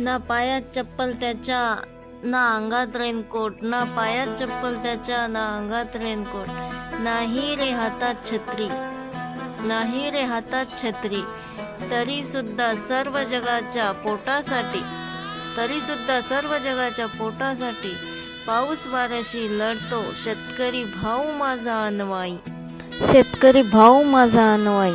ना पायात चप्पल त्याच्या ना अंगात रेनकोट ना पायात चप्पल त्याच्या ना अंगात रेनकोट नाही रे हातात छत्री. नाही रे हातात छत्री. तरी सुद्धा सर्व जगाच्या पोटासाठी तरी सुद्धा सर्व जगाच्या पोटासाठी पाऊस वाऱ्याशी लढतो शेतकरी भाऊ माझा अनवाई. शेतकरी भाऊ माझा अनवाई.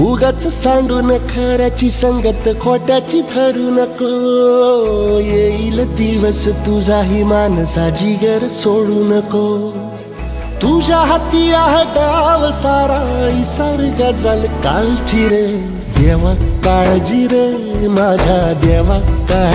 उगाच सांडून खऱ्याची संगत खोट्याची धरू नको. येईल दिवस तुझाही मानसा जिगर सोडू नको. तुझ्या हाती आहे डाव सारा इसार गजल कालची रे. देवा काळजी रे माझ्या देवा काळ